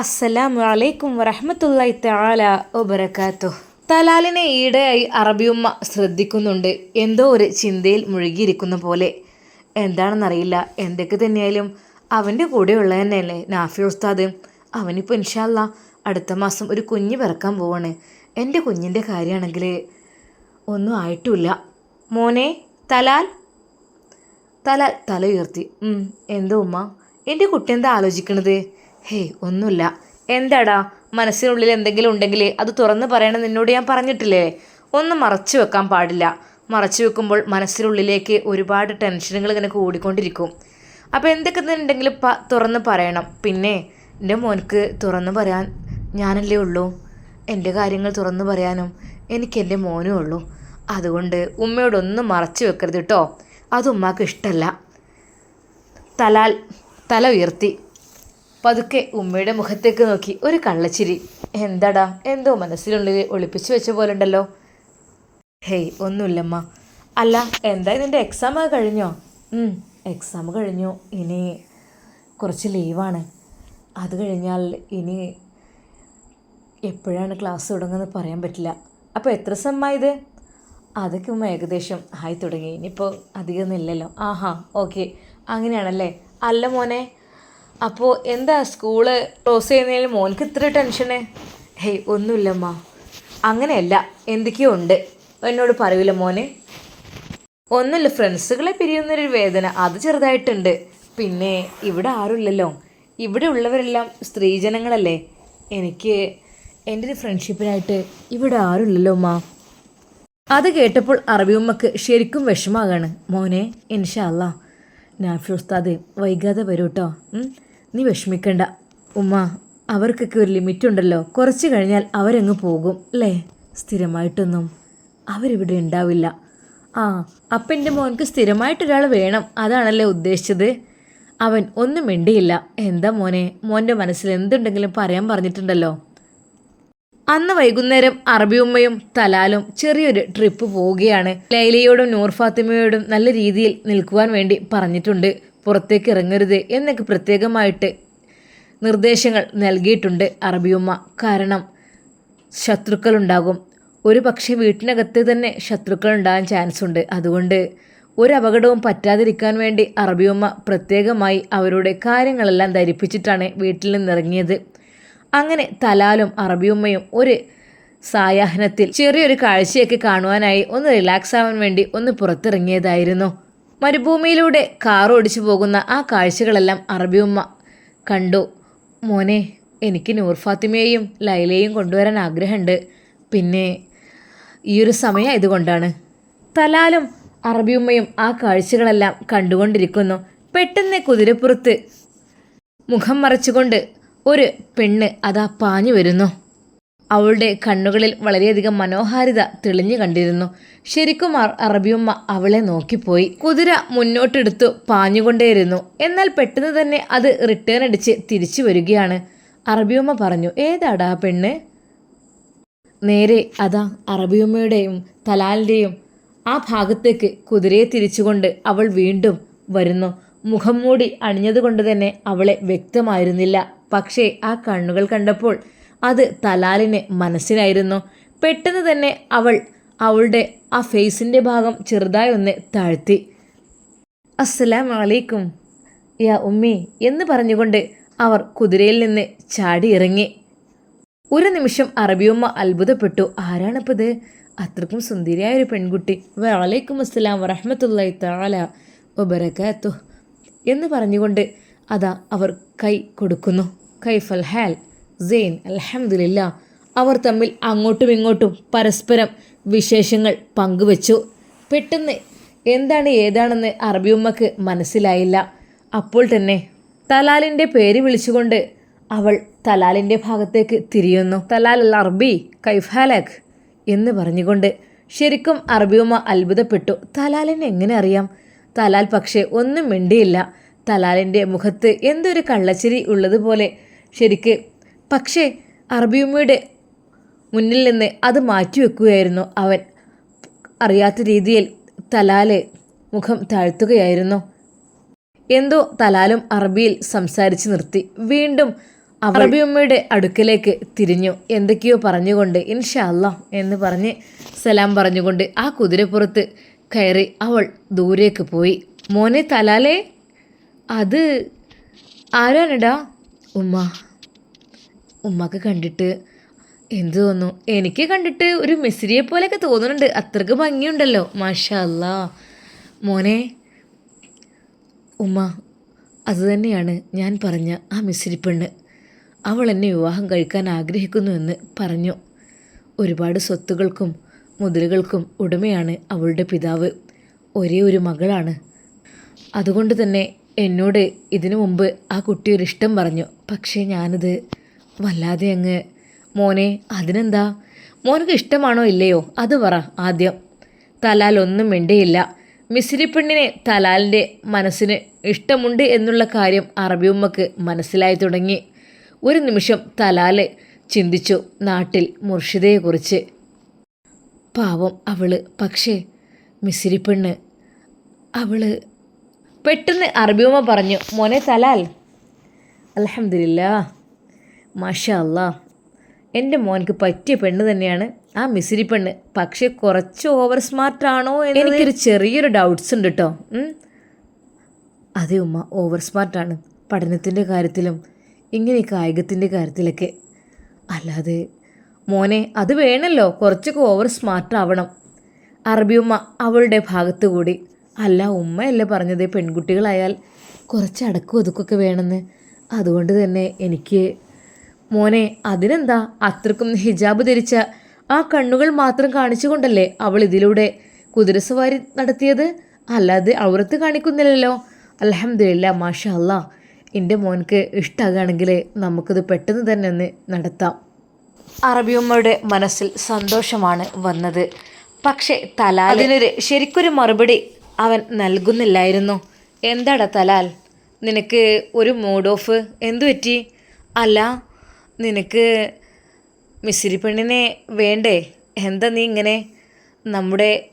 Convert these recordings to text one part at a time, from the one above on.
അസ്സലാമു അലൈക്കും വറഹമത്തല്ലായി തആല ഒബറക്കാത്തു തലാലിനെ ഈടെയായി അറബിയുമ്മ ശ്രദ്ധിക്കുന്നുണ്ട്. എന്തോ ഒരു ചിന്തയിൽ മുഴുകിയിരിക്കുന്ന പോലെ. എന്താണെന്നറിയില്ല. എന്തൊക്കെ തന്നെയായാലും അവന്റെ കൂടെയുള്ള തന്നെയല്ലേ നാഫി ഉസ്താദ്. അവനിപ്പോൾ ഇൻഷാല്ല അടുത്ത മാസം ഒരു കുഞ്ഞ് പിറക്കാൻ പോവാണ്. എന്റെ കുഞ്ഞിന്റെ കാര്യമാണെങ്കിൽ ഒന്നും ആയിട്ടുമില്ല മോനെ തലാൽ? തലാൽ തല ഉയർത്തി. എന്തോ ഉമ്മ. എന്റെ കുട്ടി എന്താ ആലോചിക്കണത്? ഹേയ് ഒന്നുമില്ല. എന്താടാ? മനസ്സിനുള്ളിൽ എന്തെങ്കിലും ഉണ്ടെങ്കിൽ അത് തുറന്ന് പറയണം നിന്നോട് ഞാൻ പറഞ്ഞിട്ടില്ലേ? ഒന്നും മറച്ചു വെക്കാൻ പാടില്ല. മറച്ചു വെക്കുമ്പോൾ മനസ്സിനുള്ളിലേക്ക് ഒരുപാട് ടെൻഷനുകൾ ഇങ്ങനെ കൂടിക്കൊണ്ടിരിക്കും. അപ്പോൾ എന്തൊക്കെ ഉണ്ടെങ്കിലും പ തുറന്ന് പറയണം. പിന്നെ എന്റെ മോനക്ക് തുറന്ന് പറയാൻ ഞാനല്ലേ ഉള്ളൂ? എന്റെ കാര്യങ്ങൾ തുറന്നു പറയാനും എനിക്ക് എന്റെ മോനും ഉള്ളൂ. അതുകൊണ്ട് ഉമ്മയോടൊന്നും മറച്ചു വെക്കരുത് കേട്ടോ അത് ഉമ്മാക്ക് ഇഷ്ടമല്ല തലാൽ തല ഉയർത്തി. പതുക്കെ ഉമ്മയുടെ മുഖത്തേക്ക് നോക്കി ഒരു കള്ളച്ചിരി. എന്താടാ? എന്തോ മനസ്സിനുള്ളിൽ ഒളിപ്പിച്ചു വെച്ച പോലെ ഉണ്ടല്ലോ ഹേയ് ഒന്നുമില്ലമ്മ. അല്ല എന്താ ഇതിന്റെ എക്സാം കഴിഞ്ഞോ? എക്സാം കഴിഞ്ഞു. ഇനി കുറച്ച് ലീവാണ് അത് കഴിഞ്ഞാൽ ഇനി എപ്പോഴാണ് ക്ലാസ് തുടങ്ങുന്നത് പറയാൻ പറ്റില്ല. അപ്പോൾ എത്ര സെമ്മായത് അതൊക്കെ ഉമ്മ ഏകദേശം ആയി തുടങ്ങി. ഇനിയിപ്പോൾ അധികമൊന്നും ഇല്ലല്ലോ. ആഹാ ഓക്കെ അങ്ങനെയാണല്ലേ? അല്ല മോനെ അപ്പോൾ എന്താ സ്കൂൾ ക്ലോസ് ചെയ്യുന്നതിൽ മോനക്ക് ഇത്ര ടെൻഷന്? ഹേയ് ഒന്നുമില്ലമ്മ. അങ്ങനെയല്ല എന്തൊക്കെയോ ഉണ്ട്. എന്നോട് പറയൂല മോനെ. ഒന്നുമില്ല ഫ്രണ്ട്സുകളെ പിരിയുന്നൊരു വേദന അത് ചെറുതായിട്ടുണ്ട്. പിന്നെ ഇവിടെ ആരുമില്ലല്ലോ. ഇവിടെ ഉള്ളവരെല്ലാം സ്ത്രീജനങ്ങളല്ലേ. എനിക്ക് എന്റെ ഒരു ഫ്രണ്ട്ഷിപ്പിനായിട്ട് ഇവിടെ ആരുമില്ലല്ലോ അമ്മ അത് കേട്ടപ്പോൾ അറബിയുമ്മക്ക് ശരിക്കും വിഷമാകാണ് മോനെ ഇൻഷാല്ല നാഫി ഉസ്താദ് വൈകാതെ വരൂ കേട്ടോ നീ വിഷമിക്കണ്ട. ഉമ്മ അവർക്കൊക്കെ ഒരു ലിമിറ്റ് ഉണ്ടല്ലോ കുറച്ച് കഴിഞ്ഞാൽ അവരങ്ങ് പോകും അല്ലേ? സ്ഥിരമായിട്ടൊന്നും അവരിവിടെ ഉണ്ടാവില്ല. ആ അപ്പം എന്റെ മോൻക്ക് സ്ഥിരമായിട്ടൊരാൾ വേണം. അതാണല്ലേ ഉദ്ദേശിച്ചത്? അവൻ ഒന്നും മിണ്ടിയില്ല. എന്താ മോനെ? മോന്റെ മനസ്സിൽ എന്തുണ്ടെങ്കിലും പറയാൻ പറഞ്ഞിട്ടുണ്ടല്ലോ. അന്ന് വൈകുന്നേരം അറബിയുമ്മയും തലാലും ചെറിയൊരു ട്രിപ്പ് പോവുകയാണ്. ലൈലയോടും നൂർ ഫാത്തിമയോടും നല്ല രീതിയിൽ നിൽക്കുവാൻ വേണ്ടി പറഞ്ഞിട്ടുണ്ട്. പുറത്തേക്ക് ഇറങ്ങരുത് എന്നൊക്കെ പ്രത്യേകമായിട്ട് നിർദ്ദേശങ്ങൾ നൽകിയിട്ടുണ്ട് അറബിയുമ്മ. കാരണം ശത്രുക്കളുണ്ടാകും. ഒരു പക്ഷേ വീട്ടിനകത്ത് തന്നെ ശത്രുക്കൾ ഉണ്ടാകാൻ ചാൻസ് ഉണ്ട്. അതുകൊണ്ട് ഒരു അപകടവും പറ്റാതിരിക്കാൻ വേണ്ടി അറബിയമ്മ പ്രത്യേകമായി അവരുടെ കാര്യങ്ങളെല്ലാം ധരിപ്പിച്ചിട്ടാണ് വീട്ടിൽ നിന്നിറങ്ങിയത്. അങ്ങനെ തലാലും അറബിയമ്മയും ഒരു സായാഹ്നത്തിൽ ചെറിയൊരു കാഴ്ചയൊക്കെ കാണുവാനായി ഒന്ന് റിലാക്സ് ആവാൻ വേണ്ടി ഒന്ന് പുറത്തിറങ്ങിയതായിരുന്നു. മരുഭൂമിയിലൂടെ കാർ ഓടിച്ചു പോകുന്ന ആ കാഴ്ചകളെല്ലാം അറബിയമ്മ കണ്ടു. മോനെ എനിക്ക് നൂർ ഫാത്തിമയെയും ലൈലയെയും കൊണ്ടുവരാൻ ആഗ്രഹമുണ്ട്. പിന്നെ ഈ ഒരു സമയം ഇതുകൊണ്ടാണ് തലാലും അറബിയുമ്മയും ആ കാഴ്ചകളെല്ലാം കണ്ടുകൊണ്ടിരിക്കുന്നു. പെട്ടെന്ന് കുതിരപ്പുറത്ത് മുഖം മറച്ചുകൊണ്ട് ഒരു പെണ്ണ് അതാ പാഞ്ഞു വരുന്നു. അവളുടെ കണ്ണുകളിൽ വളരെയധികം മനോഹാരിത തെളിഞ്ഞു കണ്ടിരുന്നു. ശരിക്കും അറബിയുമ്മ അവളെ നോക്കിപ്പോയി. കുതിര മുന്നോട്ടെടുത്തു പാഞ്ഞുകൊണ്ടേയിരുന്നു. എന്നാൽ പെട്ടെന്ന് തന്നെ അത് റിട്ടേൺ അടിച്ച് തിരിച്ചു വരികയാണ്. അറബിയുമ്മ പറഞ്ഞു ഏതാടാ പെണ്ണ്? നേരെ അതാ അറബിയുമ്മയുടെയും തലാലിന്റെയും ആ ഭാഗത്തേക്ക് കുതിരയെ തിരിച്ചുകൊണ്ട് അവൾ വീണ്ടും വരുന്നു. മുഖം മൂടി അണിഞ്ഞതുകൊണ്ട് തന്നെ അവളെ വ്യക്തമായിരുന്നില്ല. പക്ഷേ ആ കണ്ണുകൾ കണ്ടപ്പോൾ അത് തലാലിന് മനസ്സിലായിരുന്നു. പെട്ടെന്ന് തന്നെ അവൾ അവളുടെ ആ ഫേസിന്റെ ഭാഗം ചെറുതായി ഒന്ന് താഴ്ത്തി. അസ്സലാം വലൈക്കും യാ ഉമ്മി എന്ന് പറഞ്ഞുകൊണ്ട് അവർ കുതിരയിൽ നിന്ന് ചാടി ഇറങ്ങി ഒരു നിമിഷം അറബിയമ്മ അത്ഭുതപ്പെട്ടു. ആരാണിപ്പത്? അത്രക്കും സുന്ദരിയായ ഒരു പെൺകുട്ടി. വലൈക്കും അസ്സലാം വറഹമത്തല്ലായി താല ഒബരക്കാത്തു എന്ന് പറഞ്ഞുകൊണ്ട് അതാ അവർ കൈ കൊടുക്കുന്നു. കൈഫൽ ഹാൽ സെയിൻ അലഹമില്ല അവർ തമ്മിൽ അങ്ങോട്ടും ഇങ്ങോട്ടും പരസ്പരം വിശേഷങ്ങൾ പങ്കുവച്ചു. പെട്ടെന്ന് എന്താണ് ഏതാണെന്ന് അറബിയുമ്മക്ക് മനസ്സിലായില്ല. അപ്പോൾ തന്നെ തലാലിന്റെ പേര് വിളിച്ചുകൊണ്ട് അവൾ തലാലിന്റെ ഭാഗത്തേക്ക് തിരിയുന്നു. തലാൽ അൽ അറബി കൈഫാലക് എന്ന് പറഞ്ഞുകൊണ്ട് ശരിക്കും അറബിയുമ്മ അത്ഭുതപ്പെട്ടു. തലാലിനെ എങ്ങനെ അറിയാം? തലാൽ പക്ഷേ ഒന്നും മിണ്ടിയില്ല. തലാലിന്റെ മുഖത്ത് എന്തൊരു കള്ളച്ചിരി ഉള്ളതുപോലെ ശരിക്ക് പക്ഷേ അറബിയമ്മയുടെ മുന്നിൽ നിന്ന് അത് മാറ്റിവെക്കുകയായിരുന്നു അവൻ. അറിയാത്ത രീതിയിൽ തലാലെ മുഖം താഴ്ത്തുകയായിരുന്നു. എന്തോ തലാലും അറബിയിൽ സംസാരിച്ചു നിർത്തി. വീണ്ടും അറബിയമ്മയുടെ അടുക്കലേക്ക് തിരിഞ്ഞു. എന്തൊക്കെയോ പറഞ്ഞുകൊണ്ട് ഇൻഷാ അല്ലാ എന്ന് പറഞ്ഞ് സലാം പറഞ്ഞുകൊണ്ട് ആ കുതിരപ്പുറത്ത് കയറി അവൾ ദൂരേക്ക് പോയി. മോനെ തലാലേ അത് ആരാണിടാ? ഉമ്മ. ഉമ്മക്ക് കണ്ടിട്ട് എന്തു തോന്നുന്നു? എനിക്ക് കണ്ടിട്ട് ഒരു മിസ്രിയെ പോലെയൊക്കെ തോന്നുന്നുണ്ട്. അത്രയ്ക്ക് ഭംഗിയുണ്ടല്ലോ. മാഷല്ല. മോനെ ഉമ്മ അതുതന്നെയാണ് ഞാൻ പറഞ്ഞ ആ മിസ്രി പെണ്ണ്. അവൾ എന്നെ വിവാഹം കഴിക്കാൻ ആഗ്രഹിക്കുന്നുവെന്ന് പറഞ്ഞു. ഒരുപാട് സ്വത്തുകൾക്കും മുതലുകൾക്കും ഉടമയാണ് അവളുടെ പിതാവ്. ഒരേ ഒരു മകളാണ്. അതുകൊണ്ട് തന്നെ എന്നോട് ഇതിനു മുമ്പ് ആ കുട്ടി ഇഷ്ടം പറഞ്ഞു. പക്ഷേ ഞാനത് വല്ലാതെ അങ്ങ്. മോനെ അതിനെന്താ? മോനക്ക് ഇഷ്ടമാണോ ഇല്ലയോ? അത് പറ ആദ്യം. തലാൽ ഒന്നും മിണ്ടിയില്ല. മിസ്രി പെണ്ണിനെ തലാലിന്റെ മനസ്സിന് ഇഷ്ടമുണ്ട് എന്നുള്ള കാര്യം അറബിയുമ്മക്ക് മനസ്സിലായി തുടങ്ങി. ഒരു നിമിഷം തലാൽ ചിന്തിച്ചു നാട്ടിൽ മുർഷിദയെക്കുറിച്ച്. പാവം അവൾ. പക്ഷേ മിസ്രി പെണ്ണ് അവൾ. പെട്ടെന്ന് അറബിയുമ്മ പറഞ്ഞു മോനെ തലാൽ. അലഹമില്ല മാഷാ അല്ലാ. എന്റെ മോനക്ക് പറ്റിയ പെണ്ണ് തന്നെയാണ് ആ മിസിരി പെണ്ണ്. പക്ഷേ കുറച്ച് ഓവർ സ്മാർട്ട് ആണോ എനിക്കൊരു ചെറിയൊരു ഡൗട്ട്സ് ഉണ്ട് കേട്ടോ അതെ ഉമ്മ ഓവർ സ്മാർട്ടാണ് പഠനത്തിന്റെ കാര്യത്തിലും ഇങ്ങനെ കായികത്തിന്റെ കാര്യത്തിലൊക്കെ. അല്ലാതെ മോനെ അത് വേണമല്ലോ കുറച്ചൊക്കെ ഓവർ സ്മാർട്ട് ആവണം. അറബി ഉമ്മ അവളുടെ ഭാഗത്ത് കൂടി. അല്ല ഉമ്മയല്ലേ പറഞ്ഞത് പെൺകുട്ടികളായാൽ കുറച്ച് അടക്കും ഒതുക്കൊക്കെ വേണമെന്ന്. അതുകൊണ്ട് തന്നെ എനിക്ക് മോനെ അതിനെന്താ അത്രക്കും ഹിജാബ് ധരിച്ച? ആ കണ്ണുകൾ മാത്രം കാണിച്ചുകൊണ്ടല്ലേ അവൾ ഇതിലൂടെ കുതിരസവാരി നടത്തിയത്? അല്ലാതെ ഔറത്ത് കാണിക്കുന്നില്ലല്ലോ. അലഹമില്ല മാഷാ അല്ലാ എന്റെ മോൻക്ക് ഇഷ്ടമാകുകയാണെങ്കിൽ നമുക്കത് പെട്ടെന്ന് തന്നെ ഒന്ന് നടത്താം. അറബിയമ്മയുടെ മനസ്സിൽ സന്തോഷമാണ് വന്നത്. പക്ഷേ തലാൽ അതിനൊരു ശരിക്കൊരു മറുപടി അവൻ നൽകുന്നില്ലായിരുന്നു. എന്താടാ തലാൽ? നിനക്ക് ഒരു മൂഡ് ഓഫ് എന്തു പറ്റി? അല്ല നിനക്ക് മിസ്സിരി പെണ്ണിനെ വേണ്ടേ? എന്താ നീ ഇങ്ങനെ നമ്മുടെ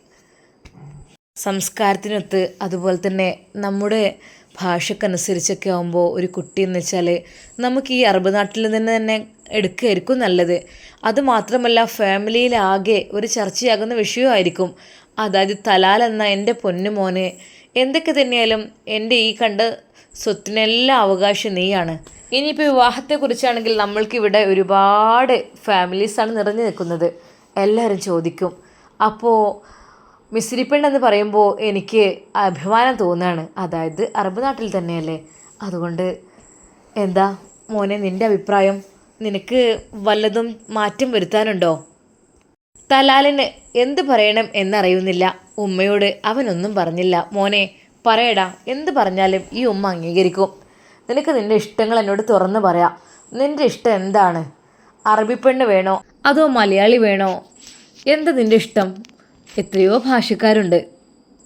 സംസ്കാരത്തിനൊത്ത് അതുപോലെ തന്നെ നമ്മുടെ ഭാഷക്കനുസരിച്ചൊക്കെ ആകുമ്പോൾ ഒരു കുട്ടി എന്ന് വെച്ചാൽ നമുക്ക് ഈ അറബ് നാട്ടിൽ നിന്ന് തന്നെ എടുക്കുകയായിരിക്കും നല്ലത്. അതുമാത്രമല്ല ഫാമിലിയിലാകെ ഒരു ചർച്ചയാകുന്ന വിഷയമായിരിക്കും. അതായത് തലാൽ എന്ന എന്റെ പൊന്നു മോനെ. എന്തൊക്കെ തന്നെയാലും എന്റെ ഈ കണ്ട സ്വത്തിനെല്ലാം അവകാശം നീയാണ്. ഇനിയിപ്പോൾ വിവാഹത്തെക്കുറിച്ചാണെങ്കിൽ നമ്മൾക്കിവിടെ ഒരുപാട് ഫാമിലീസാണ് നിറഞ്ഞു നിൽക്കുന്നത്. എല്ലാവരും ചോദിക്കും. അപ്പോൾ മിസ്രിപ്പെണ്ണെന്ന് പറയുമ്പോൾ എനിക്ക് അഭിമാനം തോന്നുകയാണ് അതായത് അറബ് നാട്ടിൽ തന്നെയല്ലേ? അതുകൊണ്ട് എന്താ മോനെ നിന്റെ അഭിപ്രായം? നിനക്ക് വല്ലതും മാറ്റം വരുത്താനുണ്ടോ? തലാലിന് എന്ത് പറയണം എന്നറിയുന്നില്ല. ഉമ്മയോട് അവനൊന്നും പറഞ്ഞില്ല. മോനെ പറയടാ എന്ത് പറഞ്ഞാലും ഈ ഉമ്മ അംഗീകരിക്കും. നിനക്ക് നിന്റെ ഇഷ്ടങ്ങൾ എന്നോട് തുറന്ന് പറയാം. നിന്റെ ഇഷ്ടം എന്താണ്? അറബി പെണ്ണ് വേണോ? അതോ മലയാളി വേണോ? എന്ത് നിന്റെ ഇഷ്ടം? എത്രയോ ഭാഷക്കാരുണ്ട്.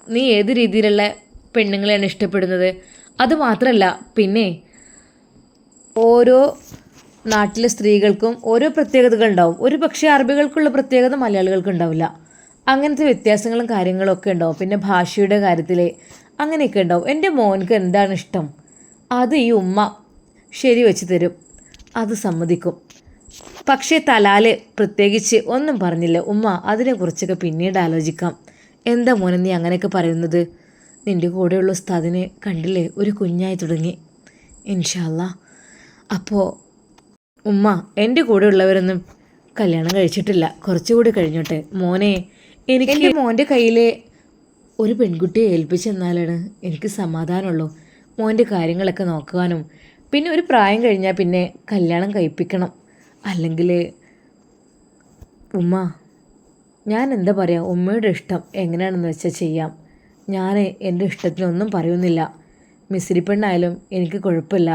നീ ഏത് രീതിയിലുള്ള പെണ്ണുങ്ങളെയാണ് ഇഷ്ടപ്പെടുന്നത്? അത് അതുമാത്രമല്ല പിന്നെ ഓരോ നാട്ടിലെ സ്ത്രീകൾക്കും ഓരോ പ്രത്യേകതകൾ ഉണ്ടാവും. ഒരു പക്ഷേ അറബികൾക്കുള്ള പ്രത്യേകത മലയാളികൾക്ക് ഉണ്ടാവില്ല. അങ്ങനത്തെ വ്യത്യാസങ്ങളും കാര്യങ്ങളൊക്കെ ഉണ്ടാവും. പിന്നെ ഭാഷയുടെ കാര്യത്തിൽ അങ്ങനെയൊക്കെ ഉണ്ടാവും. എന്റെ മോൻക്ക് എന്താണ് ഇഷ്ടം? അത് ഈ ഉമ്മ ശരി വെച്ച് തരും. അത് സമ്മതിക്കും. പക്ഷേ തലാൽ പ്രത്യേകിച്ച് ഒന്നും പറഞ്ഞില്ല. ഉമ്മ അതിനെക്കുറിച്ചൊക്കെ പിന്നീട് ആലോചിക്കാം. എന്താ മോനെ നീ അങ്ങനെയൊക്കെ പറയുന്നത്? നിന്റെ കൂടെയുള്ള ഉസ്താദിനെ കണ്ടില്ലേ? ഒരു കുഞ്ഞായി തുടങ്ങി. ഇൻഷാല്ല അപ്പോൾ ഉമ്മ എന്റെ കൂടെയുള്ളവരൊന്നും കല്യാണം കഴിച്ചിട്ടില്ല. കുറച്ചുകൂടി കഴിഞ്ഞോട്ടെ. മോനെ എനിക്ക് മോന്റെ കയ്യിൽ ഒരു പെൺകുട്ടിയെ ഏൽപ്പിച്ചെന്നാലാണ് എനിക്ക് സമാധാനമുള്ളൂ. മോന്റെ കാര്യങ്ങളൊക്കെ നോക്കുവാനും പിന്നെ ഒരു പ്രായം കഴിഞ്ഞാൽ പിന്നെ കല്യാണം കഴിപ്പിക്കണം. അല്ലെങ്കിൽ ഉമ്മ ഞാൻ എന്താ പറയുക ഉമ്മയുടെ ഇഷ്ടം എങ്ങനെയാണെന്ന് വെച്ചാൽ ചെയ്യാം. ഞാൻ എന്റെ ഇഷ്ടത്തിനൊന്നും പറയുന്നില്ല. മിസ്രി പെണ്ണായാലും എനിക്ക് കുഴപ്പമില്ല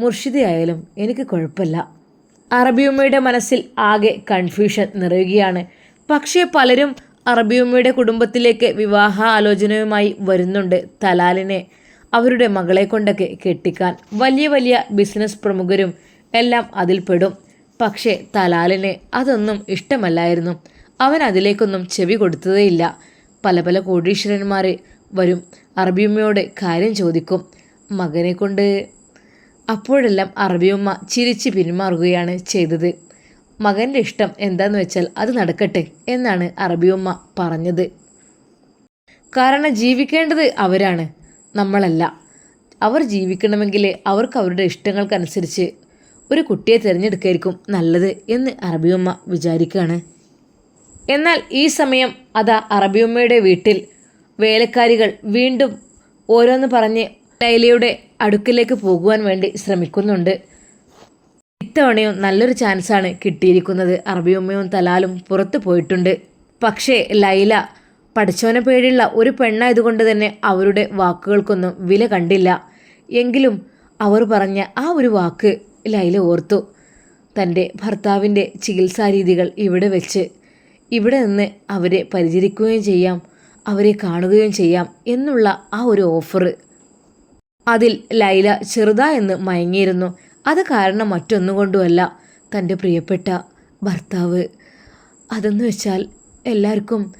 മുർഷിദയായാലും എനിക്ക് കുഴപ്പമില്ല അറബിയുമ്മയുടെ മനസ്സിൽ ആകെ കൺഫ്യൂഷൻ നിറയുകയാണ്. പക്ഷേ പലരും അറബിയുമ്മയുടെ കുടുംബത്തിലേക്ക് വിവാഹ ആലോചനയുമായി വരുന്നുണ്ട് തലാലിനെ. അവരുടെ മകളെ കൊണ്ടൊക്കെ കെട്ടിക്കാൻ വലിയ വലിയ ബിസിനസ് പ്രമുഖരും എല്ലാം അതിൽപ്പെടും പക്ഷേ തലാലിന് അതൊന്നും ഇഷ്ടമല്ലായിരുന്നു. അവൻ അതിലേക്കൊന്നും ചെവി കൊടുത്തതേയില്ല. പല പല കോടീശ്വരന്മാർ വരും അറബിയമ്മയോട് കാര്യം ചോദിക്കും. മകനെ കൊണ്ട് അപ്പോഴെല്ലാം അറബിയമ്മ ചിരിച്ച് പിന്മാറുകയാണ് ചെയ്തത്. മകന്റെ ഇഷ്ടം എന്താന്ന് വെച്ചാൽ അത് നടക്കട്ടെ എന്നാണ് അറബിയമ്മ പറഞ്ഞത്. കാരണം ജീവിക്കേണ്ടത് അവരാണ് നമ്മളല്ല. അവർ ജീവിക്കണമെങ്കിൽ അവർക്ക് അവരുടെ ഇഷ്ടങ്ങൾക്കനുസരിച്ച് ഒരു കുട്ടിയെ തിരഞ്ഞെടുക്കായിരിക്കും നല്ലത് എന്ന് അറബിയമ്മ വിചാരിക്കുകയാണ്. എന്നാൽ ഈ സമയം അതാ അറബിയമ്മയുടെ വീട്ടിൽ വേലക്കാരികൾ വീണ്ടും ഓരോന്ന് പറഞ്ഞ് ലൈലയുടെ അടുക്കിലേക്ക് പോകുവാൻ വേണ്ടി ശ്രമിക്കുന്നുണ്ട്. ഇത്തവണയും നല്ലൊരു ചാൻസാണ് കിട്ടിയിരിക്കുന്നത്. അറബിയമ്മയും തലാലും പുറത്തു പോയിട്ടുണ്ട്. പക്ഷേ ലൈല പഠിച്ചവനെ പേടിയുള്ള ഒരു പെണ്ണായതുകൊണ്ട് തന്നെ അവരുടെ വാക്കുകൾക്കൊന്നും വില കണ്ടില്ല. എങ്കിലും അവർ പറഞ്ഞ ആ ഒരു വാക്ക് ലൈല ഓർത്തു. തന്റെ ഭർത്താവിന്റെ ചികിത്സാരീതികൾ ഇവിടെ വെച്ച് ഇവിടെ നിന്ന് അവരെ പരിചരിക്കുകയും ചെയ്യാം അവരെ കാണുകയും ചെയ്യാം എന്നുള്ള ആ ഒരു ഓഫർ അതിൽ ലൈല ചെറുതായെന്ന് മയങ്ങിയിരുന്നു. അത് കാരണം മറ്റൊന്നുകൊണ്ടുമല്ല തന്റെ പ്രിയപ്പെട്ട ഭർത്താവ്. അതെന്ന് വെച്ചാൽ എല്ലാവർക്കും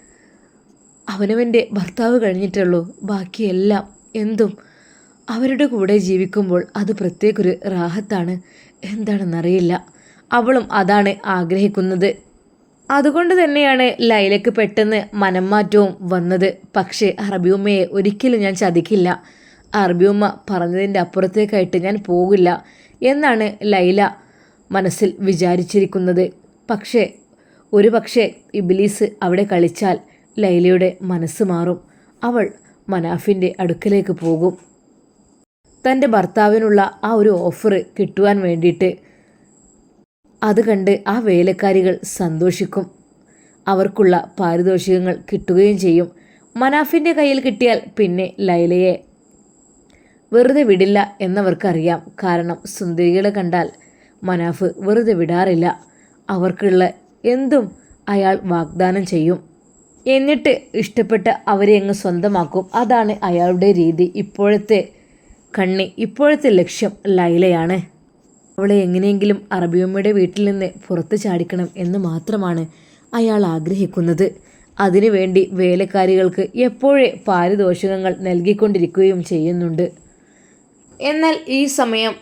അവനവന്റെ ഭർത്താവ് കഴിഞ്ഞിട്ടുള്ളൂ ബാക്കിയെല്ലാം എന്തും അവരുടെ കൂടെ ജീവിക്കുമ്പോൾ അത് പ്രത്യേകൊരു റാഹത്താണ്. എന്താണെന്നറിയില്ല. അവളും അതാണ് ആഗ്രഹിക്കുന്നത്. അതുകൊണ്ട് തന്നെയാണ് ലൈലക്ക് പെട്ടെന്ന് മനംമാറ്റവും വന്നത്. പക്ഷേ അറബിയുമ്മയെ ഒരിക്കലും ഞാൻ ചതിക്കില്ല. അറബിയുമ്മ പറഞ്ഞതിന്റെ അപ്പുറത്തേക്കായിട്ട് ഞാൻ പോകില്ല. എന്നാണ് ലൈല മനസ്സിൽ വിചാരിച്ചിരിക്കുന്നത്. പക്ഷേ ഒരു പക്ഷേ ഇബിലീസ് അവിടെ കളിച്ചാൽ ലൈലയുടെ മനസ്സ് മാറും. അവൾ മനാഫിന്റെ അടുക്കലേക്ക് പോകും. തന്റെ ഭർത്താവിനുള്ള ആ ഒരു ഓഫർ കിട്ടുവാൻ വേണ്ടിയിട്ട് അത് കണ്ട് ആ വേലക്കാരികൾ സന്തോഷിക്കും. അവർക്കുള്ള പാരിതോഷികങ്ങൾ കിട്ടുകയും ചെയ്യും. മനാഫിന്റെ കയ്യിൽ കിട്ടിയാൽ പിന്നെ ലൈലയെ വെറുതെ വിടില്ല എന്നവർക്കറിയാം. കാരണം സുന്ദരികളെ കണ്ടാൽ മനാഫ് വെറുതെ വിടാറില്ല. അവർക്കുള്ള എന്തും അയാൾ വാഗ്ദാനം ചെയ്യും. എന്നിട്ട് ഇഷ്ടപ്പെട്ട അവരെ അങ്ങ് സ്വന്തമാക്കും. അതാണ് അയാളുടെ രീതി. ഇപ്പോഴത്തെ കണ്ണി ഇപ്പോഴത്തെ ലക്ഷ്യം ലൈലയാണ്. അവളെ എങ്ങനെയെങ്കിലും അറബിയമ്മയുടെ വീട്ടിൽ നിന്ന് പുറത്ത് ചാടിക്കണം എന്ന് മാത്രമാണ് അയാൾ ആഗ്രഹിക്കുന്നത്. അതിനുവേണ്ടി വേലക്കാരികൾക്ക് എപ്പോഴേ പാരിതോഷികങ്ങൾ നൽകിക്കൊണ്ടിരിക്കുകയും ചെയ്യുന്നുണ്ട്. എന്നാൽ ഈ സമയം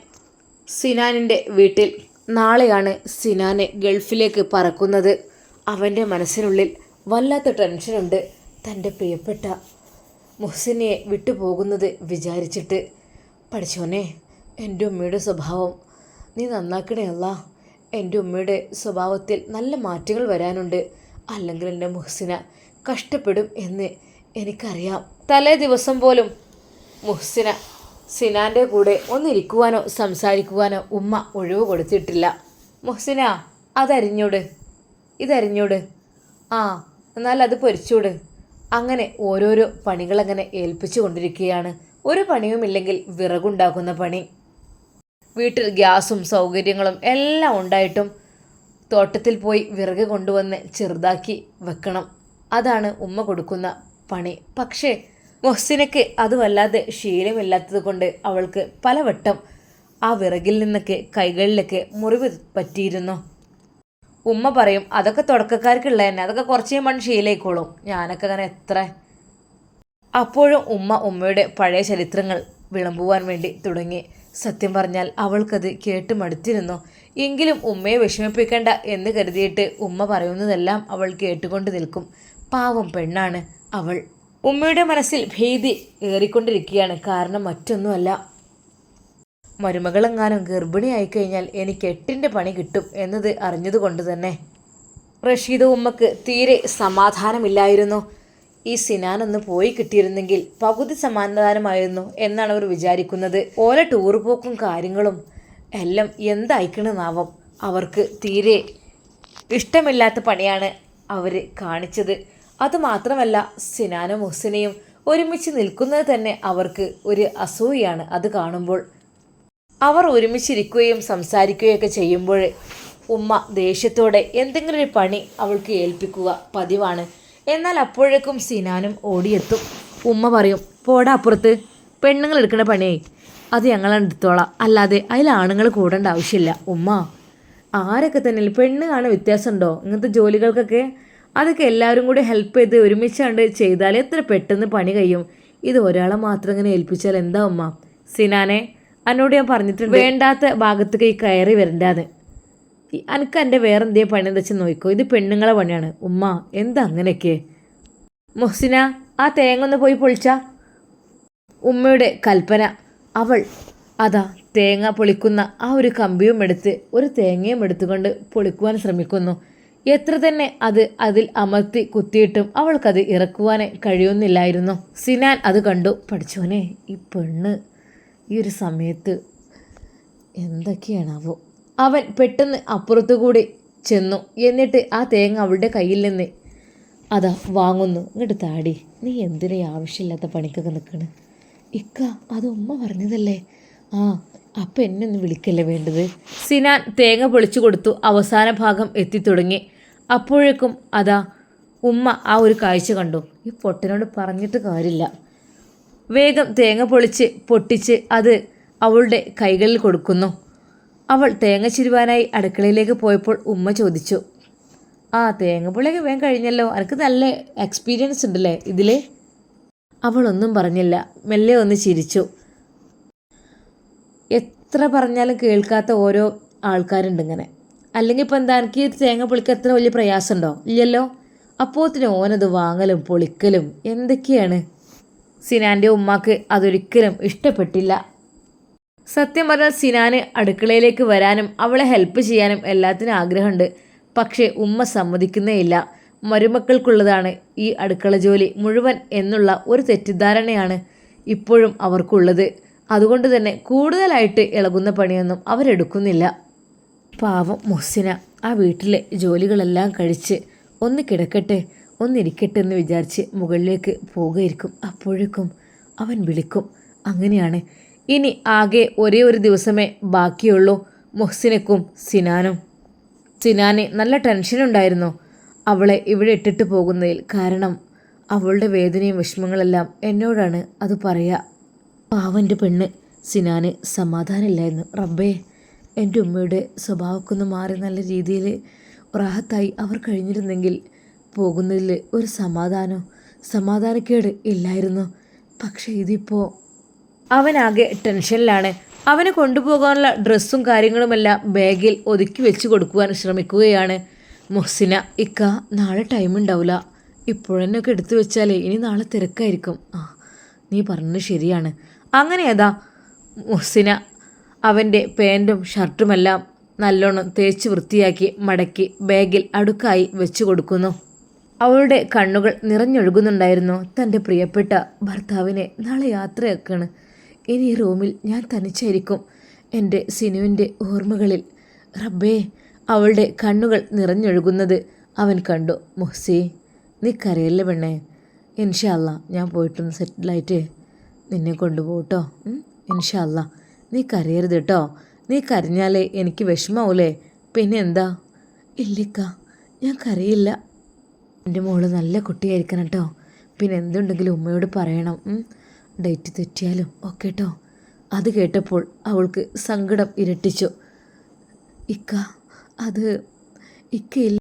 സിനാനിന്റെ വീട്ടിൽ നാളെയാണ് സിനാനെ ഗൾഫിലേക്ക് പറക്കുന്നത്. അവന്റെ മനസ്സിനുള്ളിൽ വല്ലാത്ത ടെൻഷനുണ്ട് തന്റെ പ്രിയപ്പെട്ട മുഹ്സിനെ വിട്ടുപോകുന്നത് വിചാരിച്ചിട്ട് പഠിച്ചോനെ എന്റെ ഉമ്മയുടെ സ്വഭാവം നീ നന്നാക്കണേ അല്ല. എന്റെ ഉമ്മയുടെ സ്വഭാവത്തിൽ നല്ല മാറ്റങ്ങൾ വരാനുണ്ട്. അല്ലെങ്കിൽ എന്റെ മുഹ്സിന കഷ്ടപ്പെടും എന്ന് എനിക്കറിയാം. തലേ ദിവസം പോലും മുഹ്സിന സിനാന്റെ കൂടെ ഒന്നിരിക്കുവാനോ സംസാരിക്കുവാനോ ഉമ്മ ഒഴിവ് കൊടുത്തിട്ടില്ല. മുഹ്സിന അതരിഞ്ഞൂട്. ഇതരിഞ്ഞൂട്. ആ എന്നാൽ അത് പൊരിച്ചൂട്. അങ്ങനെ ഓരോരോ പണികളങ്ങനെ ഏൽപ്പിച്ചു കൊണ്ടിരിക്കുകയാണ്. ഒരു പണിയുമില്ലെങ്കിൽ വിറകുണ്ടാക്കുന്ന പണി. വീട്ടിൽ ഗ്യാസും സൗകര്യങ്ങളും എല്ലാം ഉണ്ടായിട്ടും തോട്ടത്തിൽ പോയി വിറക് കൊണ്ടുവന്ന് ചെറുതാക്കി വെക്കണം. അതാണ് ഉമ്മ കൊടുക്കുന്ന പണി. പക്ഷേ മൊഹ്സിനക്ക് അത് വല്ലാതെ ശീലമില്ലാത്തത് കൊണ്ട് അവൾക്ക് പലവട്ടം ആ വിറകിൽ നിന്നൊക്കെ കൈകളിലൊക്കെ മുറിവ് പറ്റിയിരുന്നു. ഉമ്മ പറയും അതൊക്കെ തുടക്കക്കാർക്കുള്ള തന്നെ. അതൊക്കെ കുറച്ച് കഴിയുമ്പോൾ ശീലമായിക്കോളും ഞാനൊക്കെ അങ്ങനെ എത്ര? അപ്പോഴും ഉമ്മ ഉമ്മയുടെ പഴയ ചരിത്രങ്ങൾ വിളമ്പുവാൻ വേണ്ടി തുടങ്ങി. സത്യം പറഞ്ഞാൽ അവൾക്കത് കേട്ട് മടുത്തിരുന്നു. എങ്കിലും ഉമ്മയെ വിഷമിപ്പിക്കേണ്ട എന്ന് കരുതിയിട്ട് ഉമ്മ പറയുന്നതെല്ലാം അവൾ കേട്ടുകൊണ്ട് നിൽക്കും. പാവം പെണ്ണാണ് അവൾ. ഉമ്മയുടെ മനസ്സിൽ ഭീതി ഏറിക്കൊണ്ടിരിക്കുകയാണ്. കാരണം മറ്റൊന്നുമല്ല. മരുമകളെങ്ങാനും ഗർഭിണിയായി കഴിഞ്ഞാൽ എനിക്ക് എട്ടിന്റെ പണി കിട്ടും എന്നത് അറിഞ്ഞതുകൊണ്ട് തന്നെ. റഷീദ് ഉമ്മക്ക് തീരെ സമാധാനമില്ലായിരുന്നു. ഈ സിനാനൊന്ന് പോയി കിട്ടിയിരുന്നെങ്കിൽ പകുതി സമാധാനമായിരുന്നു എന്നാണ് അവർ വിചാരിക്കുന്നത്. ഓല ടൂർ പോക്കും കാര്യങ്ങളും എല്ലാം എന്തായിക്കണമെന്നാവും അവർക്ക് തീരെ ഇഷ്ടമില്ലാത്ത പണിയാണ് അവർ കാണിച്ചത്. അതുമാത്രമല്ല സിനാനും മുഹ്സിനെയും ഒരുമിച്ച് നിൽക്കുന്നത് തന്നെ അവർക്ക് ഒരു അസൂയാണ് അത് കാണുമ്പോൾ. അവർ ഒരുമിച്ചിരിക്കുകയും സംസാരിക്കുകയൊക്കെ ചെയ്യുമ്പോൾ ഉമ്മ ദേഷ്യത്തോടെ എന്തെങ്കിലും ഒരു പണി അവൾക്ക് ഏൽപ്പിക്കുക പതിവാണ്. എന്നാൽ അപ്പോഴേക്കും സിനാനും ഓടിയെത്തും. ഉമ്മ പറയും പോടാ അപ്പുറത്ത് പെണ്ണുങ്ങൾ എടുക്കുന്ന പണിയേ അത് ഞങ്ങളാണ് എടുത്തോളാം. അല്ലാതെ അതിൽ ആണുങ്ങൾ കൂടേണ്ട ആവശ്യമില്ല ഉമ്മ. ആരൊക്കെ തന്നെ പെണ്ണ് കാണാൻ വ്യത്യാസമുണ്ടോ? ഇങ്ങനത്തെ ജോലികൾക്കൊക്കെ അതൊക്കെ എല്ലാവരും കൂടി ഹെൽപ്പ് ചെയ്ത് ഒരുമിച്ചാണ്ട് ചെയ്താൽ എത്ര പെട്ടെന്ന് പണി കഴിയും. ഇത് ഒരാളെ മാത്രം ഇങ്ങനെ ഏൽപ്പിച്ചാൽ എന്താ ഉമ്മ? സിനാനെ എന്നോട് ഞാൻ പറഞ്ഞിട്ടുണ്ട് വേണ്ടാത്ത ഭാഗത്തേക്ക് ഈ കയറി വരണ്ടാന്ന്. എനിക്ക് എന്റെ വേറെ എന്തേ പണി എന്താ വെച്ചാൽ നോക്കോ. ഇത് പെണ്ണുങ്ങളെ പണിയാണ്. ഉമ്മ എന്താ അങ്ങനെയൊക്കെ? മൊഹ്സിന ആ തേങ്ങ ഒന്ന് പോയി പൊളിച്ച. ഉമ്മയുടെ കൽപ്പന. അവൾ അതാ തേങ്ങ പൊളിക്കുന്ന ആ ഒരു കമ്പിയും എടുത്ത് ഒരു തേങ്ങയും എടുത്തുകൊണ്ട് പൊളിക്കുവാൻ ശ്രമിക്കുന്നു. എത്ര തന്നെ അത് അതിൽ അമർത്തി കുത്തിയിട്ടും അവൾക്കത് ഇറക്കുവാനേ കഴിയുന്നില്ലായിരുന്നു. സിനാൻ അത് കണ്ടു. പഠിച്ചോനെ ഈ പെണ്ണ് ഈ ഒരു സമയത്ത് എന്തൊക്കെയാണാവോ? അവൻ പെട്ടെന്ന് അപ്പുറത്തു കൂടി ചെന്നു. എന്നിട്ട് ആ തേങ്ങ അവളുടെ കയ്യിൽ നിന്ന് അതാ വാങ്ങുന്നു. ഇങ്ങോട്ട് താടി. നീ എന്തിനാ ആവശ്യമില്ലാത്ത പണിക്കൊക്കെ നിൽക്കണ് ഇക്ക അത് ഉമ്മ പറഞ്ഞതല്ലേ. ആ അപ്പം എന്നെ ഒന്ന് വിളിക്കല്ലേ വേണ്ടത്? സിനാൻ തേങ്ങ പൊളിച്ചു കൊടുത്തു അവസാന ഭാഗം എത്തിത്തുടങ്ങി അപ്പോഴേക്കും അതാ ഉമ്മ ആ ഒരു കാഴ്ച കണ്ടു. ഈ പൊട്ടനോട് പറഞ്ഞിട്ട് കാര്യമില്ല. വേഗം തേങ്ങ പൊളിച്ച് പൊട്ടിച്ച് അത് അവളുടെ കൈകളിൽ കൊടുക്കുന്നു. അവൾ തേങ്ങ ചിരുവാനായി അടുക്കളയിലേക്ക് പോയപ്പോൾ ഉമ്മ ചോദിച്ചു ആ തേങ്ങ പൊളിയൊക്കെ വേഗം കഴിഞ്ഞല്ലോ. എനിക്ക് നല്ല എക്സ്പീരിയൻസ് ഉണ്ടല്ലേ ഇതിൽ അവളൊന്നും പറഞ്ഞില്ല. മെല്ലെ ഒന്ന് ചിരിച്ചു. എത്ര പറഞ്ഞാലും കേൾക്കാത്ത ഓരോ ആൾക്കാരുണ്ട് ഇങ്ങനെ. അല്ലെങ്കിൽ ഇപ്പം എന്താ എനിക്ക് തേങ്ങ പൊളിക്കാൻ എത്ര വലിയ പ്രയാസമുണ്ടോ? ഇല്ലല്ലോ. അപ്പോത്തിന് ഓനത് വാങ്ങലും പൊളിക്കലും എന്തൊക്കെയാണ്? സിനാന്റെ ഉമ്മാക്ക് അതൊരിക്കലും ഇഷ്ടപ്പെട്ടില്ല. സത്യം പറഞ്ഞാൽ സിനാന് അടുക്കളയിലേക്ക് വരാനും അവളെ ഹെൽപ്പ് ചെയ്യാനും എല്ലാത്തിനും ആഗ്രഹമുണ്ട്. പക്ഷേ ഉമ്മ സമ്മതിക്കുന്നേ ഇല്ല. മരുമക്കൾക്കുള്ളതാണ് ഈ അടുക്കള ജോലി മുഴുവൻ എന്നുള്ള ഒരു തെറ്റിദ്ധാരണയാണ് ഇപ്പോഴും അവർക്കുള്ളത്. അതുകൊണ്ട് തന്നെ കൂടുതലായിട്ട് ഇളകുന്ന പണിയൊന്നും അവരെടുക്കുന്നില്ല. പാവം മുഹ്സിന ആ വീട്ടിലെ ജോലികളെല്ലാം കഴിച്ച് ഒന്ന് കിടക്കട്ടെ ഒന്നിരിക്കട്ടെ എന്ന് വിചാരിച്ച് മുകളിലേക്ക് പോകുകയായിരിക്കും അപ്പോഴേക്കും അവൻ വിളിക്കും അങ്ങനെയാണ്. ഇനി ആകെ ഒരേ ഒരു ദിവസമേ ബാക്കിയുള്ളൂ മുഹ്സിനക്കും സിനാനും. സിനാന് നല്ല ടെൻഷനുണ്ടായിരുന്നു അവളെ ഇവിടെ ഇട്ടിട്ട് പോകുന്നതിൽ കാരണം അവളുടെ വേദനയും വിഷമങ്ങളെല്ലാം എന്നോടാണ് അത് പറയുക പാവന്റെ പെണ്ണ് സിനാന് സമാധാനമില്ലായിരുന്നു. റബ്ബേ എന്റെ ഉമ്മയുടെ സ്വഭാവമൊക്കെ ഒന്ന് മാറി നല്ല രീതിയിൽ റാഹത്തായി അവർ കഴിഞ്ഞിരുന്നെങ്കിൽ പോകുന്നതിൽ ഒരു സമാധാനം സമാധാനക്കേട് ഇല്ലായിരുന്നു. പക്ഷേ ഇതിപ്പോൾ അവനാകെ ടെൻഷനിലാണ്. അവനെ കൊണ്ടുപോകാനുള്ള ഡ്രസ്സും കാര്യങ്ങളുമെല്ലാം ബാഗിൽ ഒതുക്കി വെച്ച് കൊടുക്കുവാൻ ശ്രമിക്കുകയാണ്. മുഹ്സിന ഇക്ക നാളെ ടൈം ഉണ്ടാവില്ല ഇപ്പോഴെന്നൊക്കെ എടുത്തു വെച്ചാലേ ഇനി നാളെ തിരക്കായിരിക്കും. ആ നീ പറഞ്ഞത് ശരിയാണ്. അങ്ങനെ ഏതാ? മുഹ്സിന അവന്റെ പാന്റും ഷർട്ടുമെല്ലാം നല്ലോണം തേച്ച് വൃത്തിയാക്കി മടക്കി ബാഗിൽ അടുക്കായി വെച്ചു കൊടുക്കുന്നു. അവളുടെ കണ്ണുകൾ നിറഞ്ഞൊഴുകുന്നുണ്ടായിരുന്നു. തന്റെ പ്രിയപ്പെട്ട ഭർത്താവിനെ നാളെ യാത്രയാക്കാണ്. ഇനി ഈ റൂമിൽ ഞാൻ തനിച്ചായിരിക്കും എന്റെ സിനുവിന്റെ ഓർമ്മകളിൽ. റബ്ബേ അവളുടെ കണ്ണുകൾ നിറഞ്ഞൊഴുകുന്നത് അവൻ കണ്ടു. മുഹ്സി നീ കരയല്ലേ പെണ്ണേ ഇൻഷാല്ല ഞാൻ പോയിട്ടൊന്ന് സെറ്റിലായിട്ട് നിന്നെ കൊണ്ടുപോകട്ടോ. ഇൻഷല്ല നീ കരയരുത് കേട്ടോ നീ കരഞ്ഞാലേ എനിക്ക് വിഷമാവൂലേ? പിന്നെ എന്താ? ഇല്ലിക്ക ഞാൻ കരയില്ല. എന്റെ മോൾ നല്ല കുട്ടിയായിരിക്കണം കേട്ടോ പിന്നെ എന്തുണ്ടെങ്കിലും ഉമ്മയോട് പറയണം. ഡേറ്റ് തെറ്റിയാലും ഓക്കെ കേട്ടോ അത് കേട്ടപ്പോൾ അവൾക്ക് സങ്കടം ഇരട്ടിച്ചു. ഇക്ക അത് ഇക്കയില്ല.